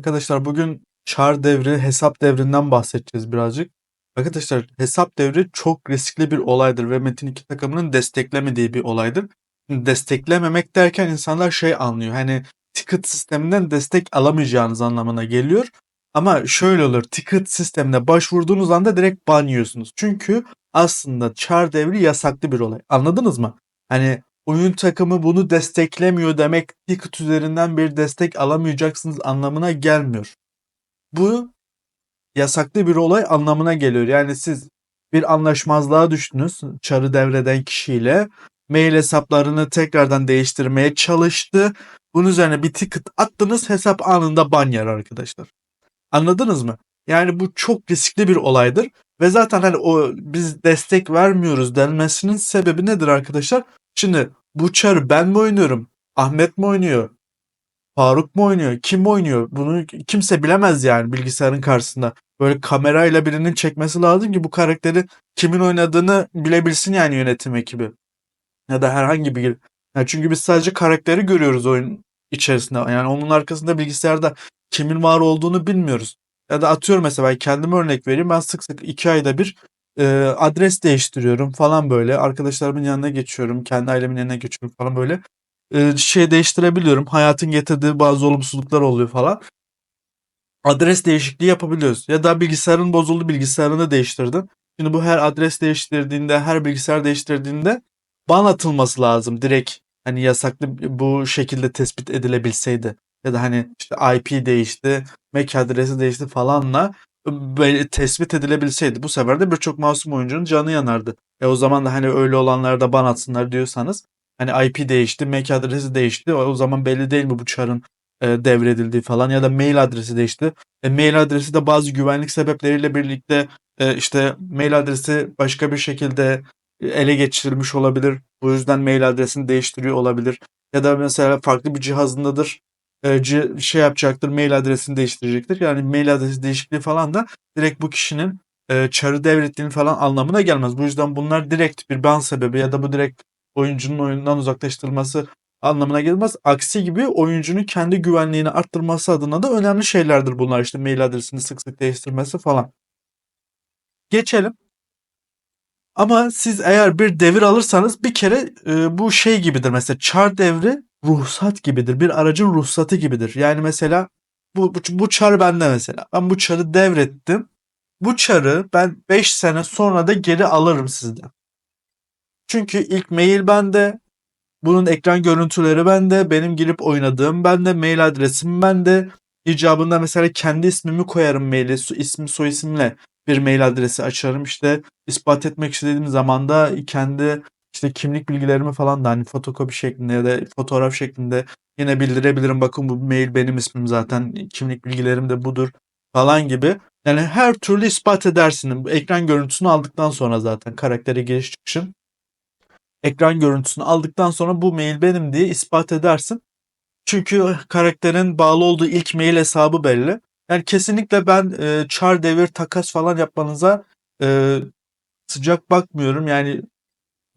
Arkadaşlar bugün çar devri, hesap devrinden bahsedeceğiz birazcık. Arkadaşlar hesap devri çok riskli bir olaydır ve Metin 2 takımının desteklemediği bir olaydır. Desteklememek derken insanlar şey anlıyor. Hani ticket sisteminden destek alamayacağınız anlamına geliyor. Ama şöyle olur. Ticket sistemine başvurduğunuz anda direkt ban yiyorsunuz. Çünkü aslında çar devri yasaklı bir olay. Anladınız mı? Hani oyun takımı bunu desteklemiyor demek ticket üzerinden bir destek alamayacaksınız anlamına gelmiyor. Bu yasaklı bir olay anlamına geliyor. Yani siz bir anlaşmazlığa düştünüz çarı devreden kişiyle. Mail hesaplarını tekrardan değiştirmeye çalıştı. Bunun üzerine bir ticket attınız hesap anında ban yer arkadaşlar. Anladınız mı? Yani bu çok riskli bir olaydır. Ve zaten hani o biz destek vermiyoruz denmesinin sebebi nedir arkadaşlar? Şimdi bu çarı ben mi oynuyorum? Ahmet mi oynuyor? Faruk mu oynuyor? Kim oynuyor? Bunu kimse bilemez yani bilgisayarın karşısında. Böyle kamerayla birinin çekmesi lazım ki bu karakteri kimin oynadığını bilebilsin yani yönetim ekibi. Ya da herhangi bir... Yani çünkü biz sadece karakteri görüyoruz oyun içerisinde. Yani onun arkasında bilgisayarda kimin var olduğunu bilmiyoruz. Ya da atıyorum mesela ben kendime örnek vereyim. Ben sık sık iki ayda bir e, adres değiştiriyorum falan böyle. Arkadaşlarımın yanına geçiyorum. Kendi ailemin yanına geçiyorum falan böyle. E, şey değiştirebiliyorum. Hayatın getirdiği bazı olumsuzluklar oluyor falan. Adres değişikliği yapabiliyoruz. Ya da bilgisayarın bozuldu bilgisayarını değiştirdin. Şimdi bu her adres değiştirdiğinde, her bilgisayar değiştirdiğinde ban atılması lazım. Direkt hani yasaklı bu şekilde tespit edilebilseydi. Ya da hani işte IP değişti, MAC adresi değişti falanla tespit edilebilseydi bu sefer de birçok masum oyuncunun canı yanardı. E o zaman da hani öyle olanlarda ban atsınlar diyorsanız hani IP değişti, MAC adresi değişti. O zaman belli değil mi bu çarın e, devredildiği falan ya da mail adresi değişti. E, mail adresi de bazı güvenlik sebepleriyle birlikte e, işte mail adresi başka bir şekilde ele geçirilmiş olabilir. Bu yüzden mail adresini değiştiriyor olabilir. Ya da mesela farklı bir cihazındadır e, şey yapacaktır, mail adresini değiştirecektir. Yani mail adresi değişikliği falan da direkt bu kişinin e, çarı devrettiğini falan anlamına gelmez. Bu yüzden bunlar direkt bir ban sebebi ya da bu direkt oyuncunun oyundan uzaklaştırılması anlamına gelmez. Aksi gibi oyuncunun kendi güvenliğini arttırması adına da önemli şeylerdir bunlar. İşte mail adresini sık sık değiştirmesi falan. Geçelim. Ama siz eğer bir devir alırsanız bir kere e, bu şey gibidir mesela çar devri ruhsat gibidir. Bir aracın ruhsatı gibidir. Yani mesela bu, bu, bu çar bende mesela. Ben bu çarı devrettim. Bu çarı ben 5 sene sonra da geri alırım sizden. Çünkü ilk mail bende. Bunun ekran görüntüleri bende. Benim girip oynadığım bende. Mail adresim bende. İcabında mesela kendi ismimi koyarım maili. ismi soy isimle bir mail adresi açarım. İşte ispat etmek istediğim zaman da kendi işte kimlik bilgilerimi falan da hani fotokopi şeklinde ya da fotoğraf şeklinde yine bildirebilirim. Bakın bu mail benim ismim zaten. Kimlik bilgilerim de budur falan gibi. Yani her türlü ispat edersin. Ekran görüntüsünü aldıktan sonra zaten karaktere giriş çıkışın. Ekran görüntüsünü aldıktan sonra bu mail benim diye ispat edersin. Çünkü karakterin bağlı olduğu ilk mail hesabı belli. Yani kesinlikle ben e, char devir takas falan yapmanıza e, sıcak bakmıyorum. Yani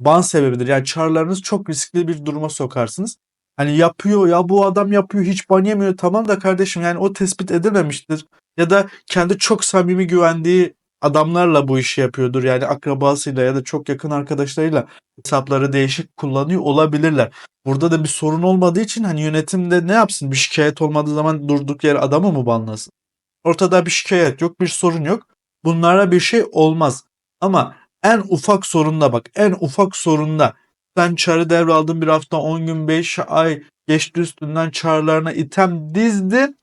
ban sebebidir. Yani çarlarınız çok riskli bir duruma sokarsınız. Hani yapıyor ya bu adam yapıyor hiç ban yemiyor tamam da kardeşim yani o tespit edilememiştir. Ya da kendi çok samimi güvendiği adamlarla bu işi yapıyordur. Yani akrabasıyla ya da çok yakın arkadaşlarıyla hesapları değişik kullanıyor olabilirler. Burada da bir sorun olmadığı için hani yönetimde ne yapsın? Bir şikayet olmadığı zaman durduk yere adamı mı banlasın? Ortada bir şikayet yok, bir sorun yok. Bunlara bir şey olmaz. Ama en ufak sorunda bak en ufak sorunda sen çarı devraldın bir hafta 10 gün 5 ay geçti üstünden çarlarına item dizdin.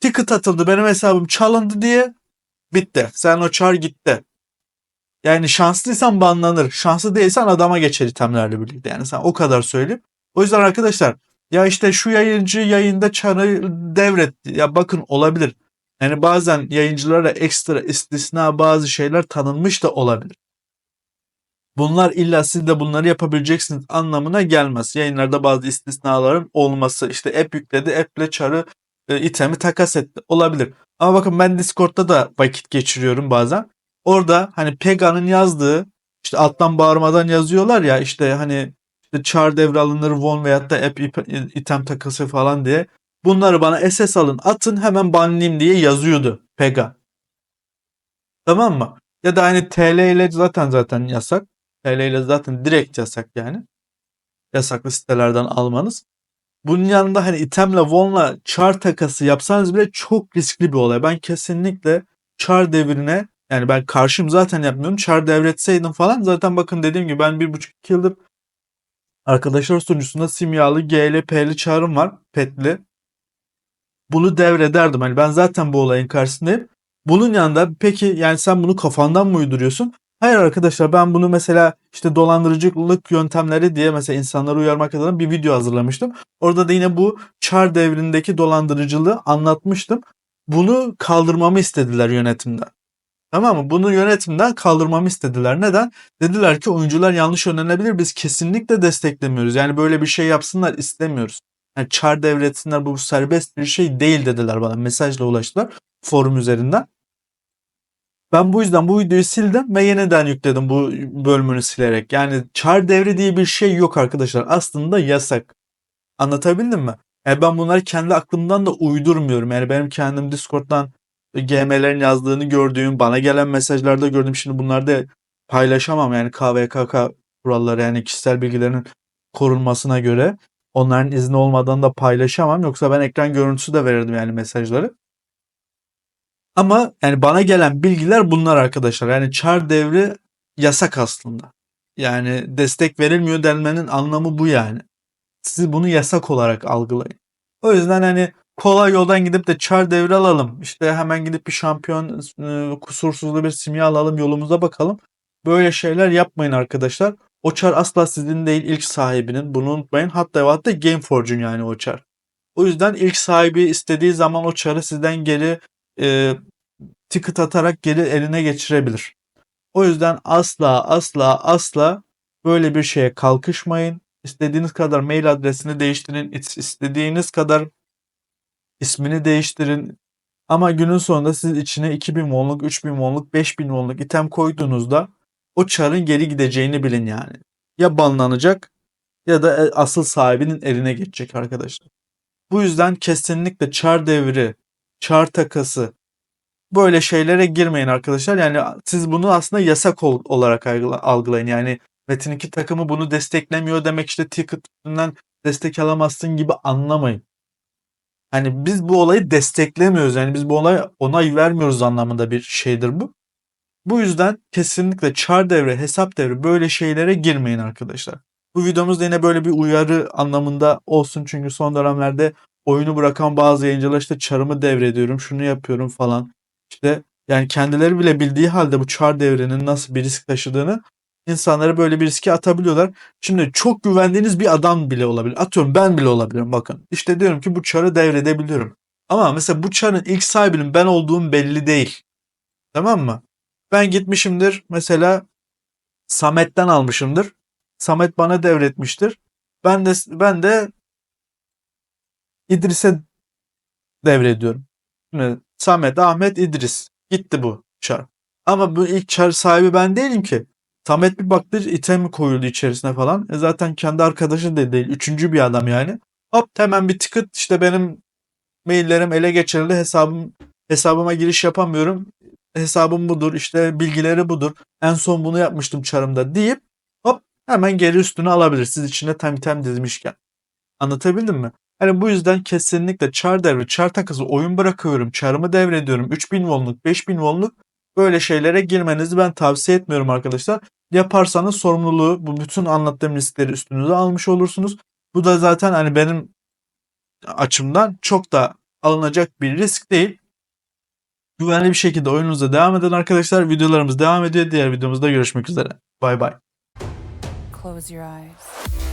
Ticket atıldı benim hesabım çalındı diye bitti. Sen o çar gitti. Yani şanslıysan banlanır. Şanslı değilsen adama geçer itemlerle birlikte. Yani sen o kadar söyleyeyim. O yüzden arkadaşlar ya işte şu yayıncı yayında çarı devretti. Ya bakın olabilir. Yani bazen yayıncılara ekstra istisna bazı şeyler tanınmış da olabilir. Bunlar illa siz de bunları yapabileceksiniz anlamına gelmez. Yayınlarda bazı istisnaların olması işte app yükledi app'le çarı e, itemi takas etti olabilir. Ama bakın ben Discord'da da vakit geçiriyorum bazen. Orada hani Pega'nın yazdığı işte alttan bağırmadan yazıyorlar ya işte hani işte char devralınır won veyahut da app item takası falan diye. Bunları bana SS alın atın hemen banlayayım diye yazıyordu Pega. Tamam mı? Ya da hani TL ile zaten zaten yasak. TL ile zaten direkt yasak yani. Yasaklı sitelerden almanız. Bunun yanında hani itemle won'la char takası yapsanız bile çok riskli bir olay. Ben kesinlikle char devrine yani ben karşım zaten yapmıyorum. Char devretseydim falan zaten bakın dediğim gibi ben bir buçuk iki yıldır arkadaşlar sunucusunda simyalı GL P'li çağrım var. Petli. Bunu devrederdim. Hani ben zaten bu olayın karşısındayım. Bunun yanında peki yani sen bunu kafandan mı uyduruyorsun? Hayır arkadaşlar ben bunu mesela işte dolandırıcılık yöntemleri diye mesela insanları uyarmak adına bir video hazırlamıştım. Orada da yine bu çar devrindeki dolandırıcılığı anlatmıştım. Bunu kaldırmamı istediler yönetimden. Tamam mı? Bunu yönetimden kaldırmamı istediler. Neden? Dediler ki oyuncular yanlış yönlenebilir. Biz kesinlikle desteklemiyoruz. Yani böyle bir şey yapsınlar istemiyoruz. Yani çar devretsinler bu serbest bir şey değil dediler bana. Mesajla ulaştılar forum üzerinden. Ben bu yüzden bu videoyu sildim ve yeniden yükledim bu bölümünü silerek. Yani çar devri diye bir şey yok arkadaşlar. Aslında yasak. Anlatabildim mi? Yani ben bunları kendi aklımdan da uydurmuyorum. Yani benim kendim Discord'dan GM'lerin yazdığını gördüğüm, bana gelen mesajlarda gördüm. Şimdi bunları da paylaşamam yani KVKK kuralları yani kişisel bilgilerin korunmasına göre. Onların izni olmadan da paylaşamam. Yoksa ben ekran görüntüsü de verirdim yani mesajları. Ama yani bana gelen bilgiler bunlar arkadaşlar. Yani çar devri yasak aslında. Yani destek verilmiyor denmenin anlamı bu yani. Siz bunu yasak olarak algılayın. O yüzden hani kolay yoldan gidip de çar devri alalım. İşte hemen gidip bir şampiyon e, kusursuzlu bir simya alalım yolumuza bakalım. Böyle şeyler yapmayın arkadaşlar. O çar asla sizin değil ilk sahibinin. Bunu unutmayın. Hatta ve hatta Gameforge'un yani o çar. O yüzden ilk sahibi istediği zaman o çarı sizden geri e, ticket atarak geri eline geçirebilir. O yüzden asla asla asla böyle bir şeye kalkışmayın. İstediğiniz kadar mail adresini değiştirin. istediğiniz kadar ismini değiştirin. Ama günün sonunda siz içine 2000 wonluk, 3000 wonluk, 5000 wonluk item koyduğunuzda o çarın geri gideceğini bilin yani. Ya banlanacak ya da e, asıl sahibinin eline geçecek arkadaşlar. Bu yüzden kesinlikle çar devri, çar takası böyle şeylere girmeyin arkadaşlar. Yani siz bunu aslında yasak ol- olarak algılayın. Yani Metin 2 takımı bunu desteklemiyor demek işte ticket'ından destek alamazsın gibi anlamayın. Hani biz bu olayı desteklemiyoruz. Yani biz bu olaya onay vermiyoruz anlamında bir şeydir bu. Bu yüzden kesinlikle çar devre, hesap devre böyle şeylere girmeyin arkadaşlar. Bu videomuzda yine böyle bir uyarı anlamında olsun. Çünkü son dönemlerde oyunu bırakan bazı yayıncılar işte çarımı devrediyorum, şunu yapıyorum falan. İşte yani kendileri bile bildiği halde bu çar devrinin nasıl bir risk taşıdığını insanlara böyle bir riske atabiliyorlar. Şimdi çok güvendiğiniz bir adam bile olabilir. Atıyorum ben bile olabilirim bakın. İşte diyorum ki bu çarı devredebiliyorum. Ama mesela bu çarın ilk sahibinin ben olduğum belli değil. Tamam mı? Ben gitmişimdir mesela Samet'ten almışımdır. Samet bana devretmiştir. Ben de ben de İdris'e devrediyorum. Şimdi Samet, Ahmet, İdris. Gitti bu çar. Ama bu ilk çar sahibi ben değilim ki. Samet bir baktı item koyuldu içerisine falan. E zaten kendi arkadaşı da değil. Üçüncü bir adam yani. Hop hemen bir tıkıt işte benim maillerim ele geçirildi. Hesabım hesabıma giriş yapamıyorum. Hesabım budur işte bilgileri budur. En son bunu yapmıştım çarımda deyip hop hemen geri üstüne alabilir. Siz içine tam item dizmişken. Anlatabildim mi? Hani bu yüzden kesinlikle çar devri, çar takısı oyun bırakıyorum, çarımı devrediyorum. 3000 voltluk, 5000 voltluk böyle şeylere girmenizi ben tavsiye etmiyorum arkadaşlar. Yaparsanız sorumluluğu bu bütün anlattığım riskleri üstünüze almış olursunuz. Bu da zaten hani benim açımdan çok da alınacak bir risk değil. Güvenli bir şekilde oyununuza devam edin arkadaşlar. Videolarımız devam ediyor. Diğer videomuzda görüşmek üzere. Bay bay. Close your eyes.